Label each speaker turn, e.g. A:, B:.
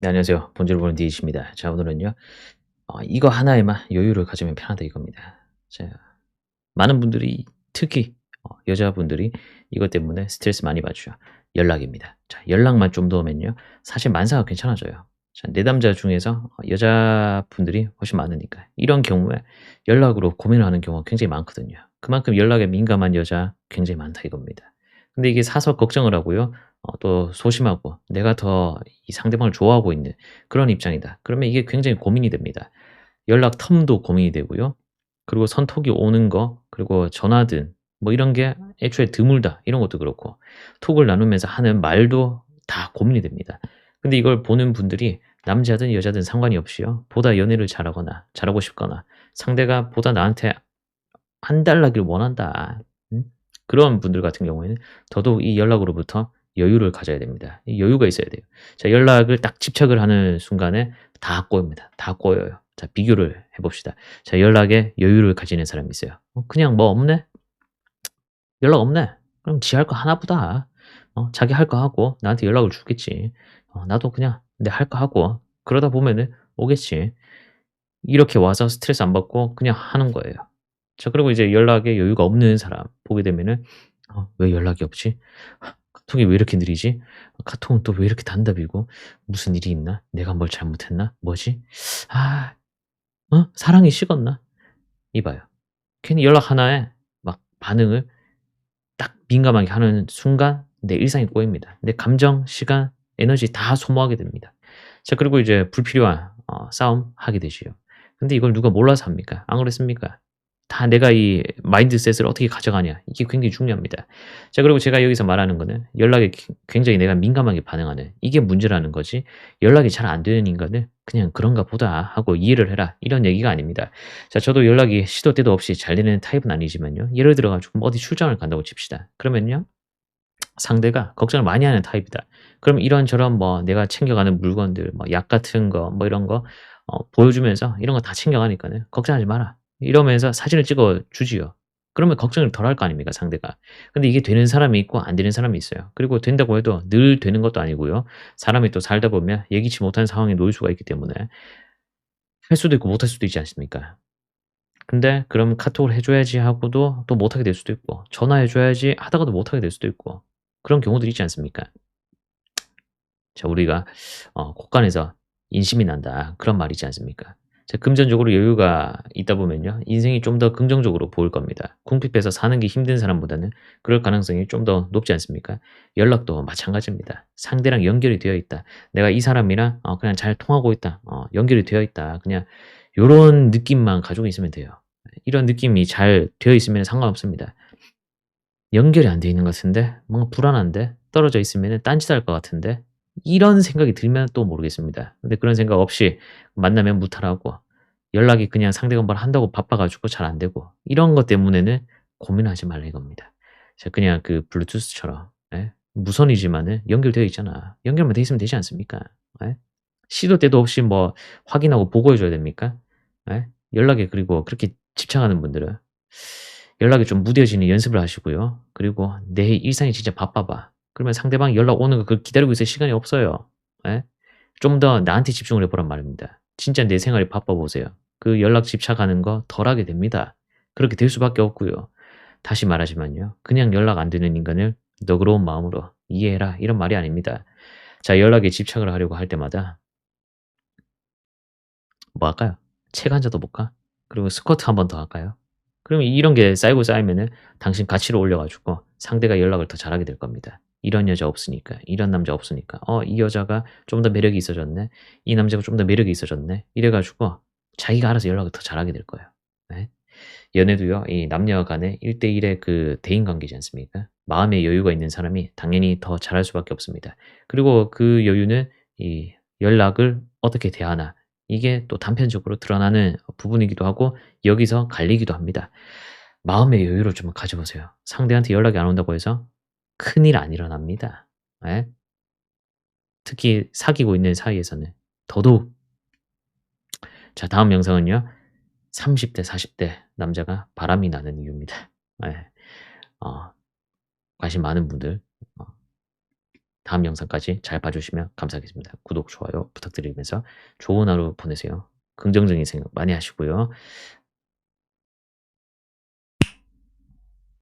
A: 네, 안녕하세요. 본질을 보는 디이십니다. 자, 오늘은요, 어, 이거 하나에만 여유를 가지면 편하다 이겁니다. 자, 많은 분들이, 특히 어, 여자분들이 이것 때문에 스트레스 많이 받죠. 연락입니다. 자, 연락만 좀 넣으면요, 사실 만사가 괜찮아져요. 자, 내담자 중에서 어, 여자분들이 훨씬 많으니까 이런 경우에 연락으로 고민을 하는 경우가 굉장히 많거든요. 그만큼 연락에 민감한 여자 굉장히 많다 이겁니다. 근데 이게 사서 걱정을 하고요. 어, 또 소심하고 내가 더 이 상대방을 좋아하고 있는 그런 입장이다. 그러면 이게 굉장히 고민이 됩니다. 연락 텀도 고민이 되고요. 그리고 선톡이 오는 거, 그리고 전화든 뭐 이런 게 애초에 드물다. 이런 것도 그렇고 톡을 나누면서 하는 말도 다 고민이 됩니다. 근데 이걸 보는 분들이 남자든 여자든 상관이 없이요. 보다 연애를 잘하거나 잘하고 싶거나 상대가 보다 나한테 한 달라기를 원한다. 음? 그런 분들 같은 경우에는 더더욱 이 연락으로부터 여유를 가져야 됩니다. 여유가 있어야 돼요. 자, 연락을 딱 집착을 하는 순간에 다 꼬입니다. 다 꼬여요. 자, 비교를 해봅시다. 자, 연락에 여유를 가지는 사람이 있어요. 어, 그냥 뭐 없네? 연락 없네? 그럼 지 할 거 하나보다. 어, 자기 할 거 하고 나한테 연락을 주겠지. 어, 나도 그냥 내 할 거 하고 그러다 보면은 오겠지. 이렇게 와서 스트레스 안 받고 그냥 하는 거예요. 자, 그리고 이제 연락에 여유가 없는 사람 보게 되면은 어, 왜 연락이 없지? 카톡이 왜 이렇게 느리지? 카톡은 또 왜 이렇게 단답이고? 무슨 일이 있나? 내가 뭘 잘못했나? 뭐지? 아, 어? 사랑이 식었나? 이봐요. 괜히 연락 하나에 막 반응을 딱 민감하게 하는 순간 내 일상이 꼬입니다. 내 감정, 시간, 에너지 다 소모하게 됩니다. 자, 그리고 이제 불필요한 어, 싸움 하게 되지요. 근데 이걸 누가 몰라서 합니까? 안 그랬습니까? 다 내가 이 마인드셋을 어떻게 가져가냐. 이게 굉장히 중요합니다. 자, 그리고 제가 여기서 말하는 거는 연락에 굉장히 내가 민감하게 반응하는 이게 문제라는 거지. 연락이 잘 안 되는 인간을 그냥 그런가 보다 하고 이해를 해라. 이런 얘기가 아닙니다. 자, 저도 연락이 시도 때도 없이 잘 되는 타입은 아니지만요. 예를 들어가지고 뭐 어디 출장을 간다고 칩시다. 그러면요. 상대가 걱정을 많이 하는 타입이다. 그럼 이런저런 뭐 내가 챙겨가는 물건들, 뭐 약 같은 거, 뭐 이런 거 어, 보여주면서 이런 거 다 챙겨가니까는 걱정하지 마라. 이러면서 사진을 찍어 주지요. 그러면 걱정을 덜 할 거 아닙니까, 상대가. 근데 이게 되는 사람이 있고 안 되는 사람이 있어요. 그리고 된다고 해도 늘 되는 것도 아니고요. 사람이 또 살다 보면 예기치 못한 상황에 놓일 수가 있기 때문에 할 수도 있고 못할 수도 있지 않습니까? 근데 그럼 카톡을 해줘야지 하고도 또 못하게 될 수도 있고 전화해줘야지 하다가도 못하게 될 수도 있고 그런 경우들이 있지 않습니까? 자, 우리가 어, 곳간에서 인심이 난다 그런 말이지 않습니까? 자, 금전적으로 여유가 있다 보면요. 인생이 좀 더 긍정적으로 보일 겁니다. 궁핍해서 사는 게 힘든 사람보다는 그럴 가능성이 좀 더 높지 않습니까? 연락도 마찬가지입니다. 상대랑 연결이 되어 있다. 내가 이 사람이랑 어, 그냥 잘 통하고 있다. 어, 연결이 되어 있다. 그냥 이런 느낌만 가지고 있으면 돼요. 이런 느낌이 잘 되어 있으면 상관없습니다. 연결이 안 되어 있는 것 같은데 뭔가 불안한데 떨어져 있으면 딴짓 할 것 같은데 이런 생각이 들면 또 모르겠습니다. 근데 그런 생각 없이 만나면 무탈하고 연락이 그냥 상대가 뭘 한다고 바빠가지고 잘 안 되고 이런 것 때문에는 고민하지 말라 이겁니다. 자, 그냥 그 블루투스처럼 예? 무선이지만은 연결되어 있잖아. 연결만 돼 있으면 되지 않습니까? 예? 시도 때도 없이 뭐 확인하고 보고해줘야 됩니까? 예? 연락에 그리고 그렇게 집착하는 분들은 연락이 좀 무뎌지는 연습을 하시고요. 그리고 내 일상이 진짜 바빠봐. 그러면 상대방이 연락 오는 거 기다리고 있을 시간이 없어요. 예? 좀더 나한테 집중을 해보란 말입니다. 진짜 내 생활이 바빠 보세요. 그 연락 집착하는 거 덜하게 됩니다. 그렇게 될 수밖에 없고요. 다시 말하지만요. 그냥 연락 안 되는 인간을 너그러운 마음으로 이해해라. 이런 말이 아닙니다. 자, 연락에 집착을 하려고 할 때마다 뭐 할까요? 책한잔더 볼까? 그리고 스쿼트 한 번 더 할까요? 그러면 이런 게 쌓이고 쌓이면은 당신 가치를 올려가지고 상대가 연락을 더 잘하게 될 겁니다. 이런 여자 없으니까, 이런 남자 없으니까, 어, 이 여자가 좀 더 매력이 있어졌네. 이 남자가 좀 더 매력이 있어졌네. 이래가지고 자기가 알아서 연락을 더 잘하게 될 거예요. 네? 연애도요, 이 남녀 간의 1대1의 그 대인 관계지 않습니까? 마음의 여유가 있는 사람이 당연히 더 잘할 수밖에 없습니다. 그리고 그 여유는 이 연락을 어떻게 대하나, 이게 또 단편적으로 드러나는 부분이기도 하고, 여기서 갈리기도 합니다. 마음의 여유를 좀 가져보세요. 상대한테 연락이 안 온다고 해서 큰일 안 일어납니다. 예? 특히 사귀고 있는 사이에서는 더더욱 자 다음 영상은요. 30대 40대 남자가 바람이 나는 이유입니다. 예. 어, 관심 많은 분들 어, 다음 영상까지 잘 봐주시면 감사하겠습니다. 구독, 좋아요 부탁드리면서 좋은 하루 보내세요. 긍정적인 생각 많이 하시고요.